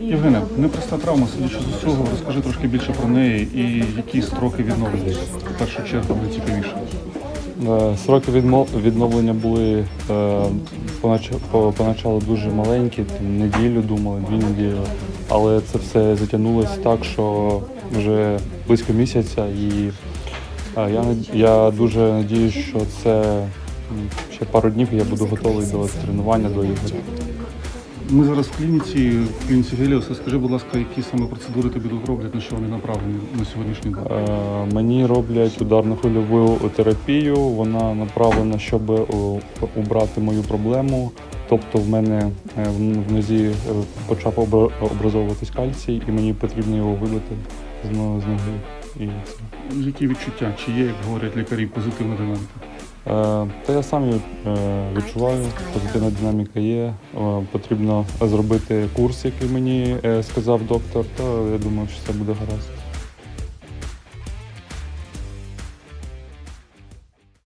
Євгене, непроста травма, судячи з усього, розкажи трошки більше про неї і які строки відновлення в першу чергу найцікавіше. Е, Сроки відновлення були е, понач- по- поначалу дуже маленькі, неділю думали, дві неділі. Але це все затягнулося так, що вже близько місяця. І е, я, я дуже надіюсь, що це ще пару днів і я буду готовий до тренування, до ігор. Ми зараз в клініці, в клініці Геліоса. Скажи, будь ласка, які саме процедури тобі тут роблять, на що вони направлені на сьогоднішній день? Е, Мені роблять ударно-хвильову терапію. Вона направлена, щоб е, убрати мою проблему. Тобто в мене е, в нозі е, почав образовуватись кальцій, і мені потрібно його вибити з ноги. І це. Які відчуття? Чи є, як говорять лікарі, позитивна динаміка? Е, Та я сам е, відчуваю, позитивна динаміка є. Е, Потрібно зробити курс, який мені сказав доктор, то я думаю, що це буде гаразд.